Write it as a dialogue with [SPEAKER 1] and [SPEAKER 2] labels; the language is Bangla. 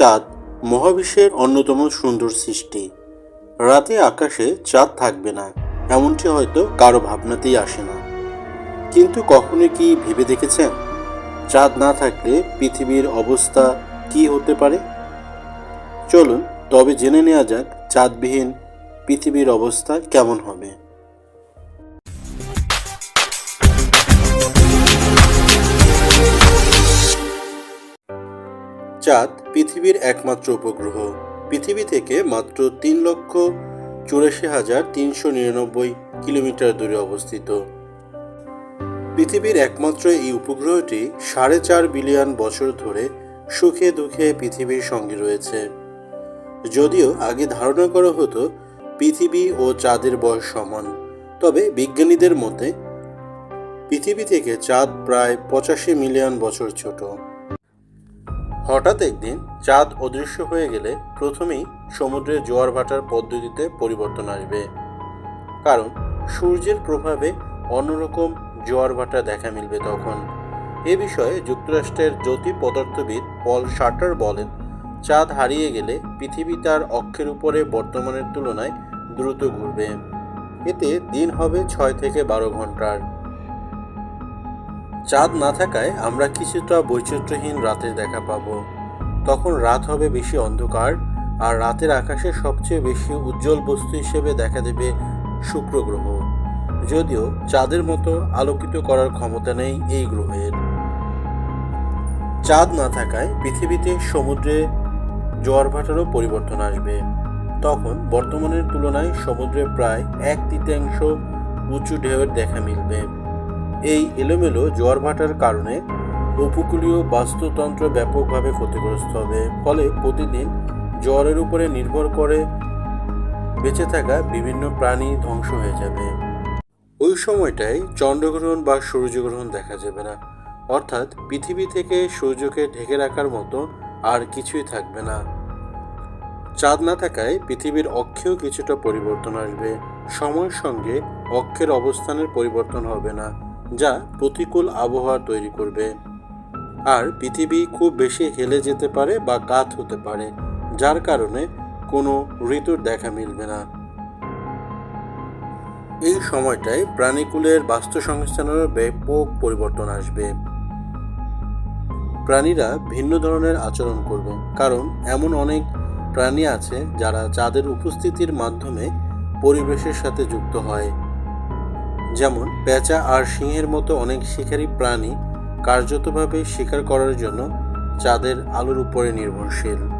[SPEAKER 1] চাঁদ মহাবিশ্বের অন্যতম সুন্দর সৃষ্টি। রাতে আকাশে চাঁদ থাকবে না, এমনটি হয়তো কারও ভাবনাতেই আসে না। কিন্তু কখনো কি ভেবে দেখেছেন? চাঁদ না থাকলে পৃথিবীর অবস্থা কি হতে পারে? চলুন, তবে জেনে নেওয়া যাক চাঁদবিহীন পৃথিবীর অবস্থা কেমন হবে। চাঁদ পৃথিবীর একমাত্র উপগ্রহ। পৃথিবী থেকে মাত্র তিন লক্ষ চুরাশি হাজার তিনশো নিরানব্বই কিলোমিটার দূরে অবস্থিত। পৃথিবীর একমাত্র এই উপগ্রহটি সাড়ে চার বিলিয়ন বছর ধরে সুখে দুঃখে পৃথিবীর সঙ্গে রয়েছে। যদিও আগে ধারণা করা হতো পৃথিবী ও চাঁদের বয়স সমান, তবে বিজ্ঞানীদের মতে পৃথিবী থেকে চাঁদ প্রায় পঁচাশি মিলিয়ন বছর ছোট। হঠাৎ একদিন চাঁদ অদৃশ্য হয়ে গেলে প্রথমেই সমুদ্রে জোয়ার ভাটার পদ্ধতিতে পরিবর্তন আসবে। কারণ সূর্যের প্রভাবে অন্যরকম জোয়ার ভাটা দেখা মিলবে তখন। এ বিষয়ে যুক্তরাষ্ট্রের জ্যোতি পদার্থবিদ পল শার্টার বলেন, চাঁদ হারিয়ে গেলে পৃথিবী তার অক্ষের উপরে বর্তমানের তুলনায় দ্রুত ঘুরবে। এতে দিন হবে ছয় থেকে বারো ঘণ্টার। চাঁদ না থাকায় আমরা কিছুটা বৈচিত্র্যহীন রাতের দেখা পাব। তখন রাত হবে বেশি অন্ধকার আর রাতের আকাশে সবচেয়ে বেশি উজ্জ্বল বস্তু হিসেবে দেখা দেবে শুক্র গ্রহ। যদিও চাঁদের মতো আলোকিত করার ক্ষমতা নেই এই গ্রহের। চাঁদ না থাকায় পৃথিবীতে সমুদ্রে জোয়ার ভাটারও পরিবর্তন আসবে। তখন বর্তমানের তুলনায় সমুদ্রে প্রায় এক তৃতীয়াংশ উঁচু ঢেউয়ের দেখা মিলবে। এই এলোমেলো জোয়ার ভাটার কারণে উপকূলীয় বাস্তুতন্ত্র ব্যাপকভাবে ক্ষতিগ্রস্ত হবে। ফলে প্রতিদিন জ্বরের উপরে নির্ভর করে বেঁচে থাকা বিভিন্ন প্রাণী ধ্বংস হয়ে যাবে। ওই সময়টায় চন্দ্রগ্রহণ বা সূর্যগ্রহণ দেখা যাবে না। অর্থাৎ পৃথিবী থেকে সূর্যকে ঢেকে রাখার মতো আর কিছুই থাকবে না। চাঁদ না থাকায় পৃথিবীর অক্ষেও কিছুটা পরিবর্তন আসবে। সময়ের সঙ্গে অক্ষের অবস্থানের পরিবর্তন হবে না। যা প্রতিকূল আবহাওয়া তৈরি করবে। আর পৃথিবী খুব বেশি হেলে যেতে পারে বা কাত হতে পারে, যার কারণে কোনো ঋতুর দেখা মিলবে না। এই সময়টায় প্রাণীকুলের বাস্তু সংস্থানেরও ব্যাপক পরিবর্তন আসবে। প্রাণীরা ভিন্ন ধরনের আচরণ করবে, কারণ এমন অনেক প্রাণী আছে যারা চাঁদের উপস্থিতির মাধ্যমে পরিবেশের সাথে যুক্ত হয়। যেমন পেঁচা আর সিংহের মতো অনেক শিকারী প্রাণী কার্যতভাবে শিকার করার জন্য চাঁদের আলোর উপরে নির্ভরশীল।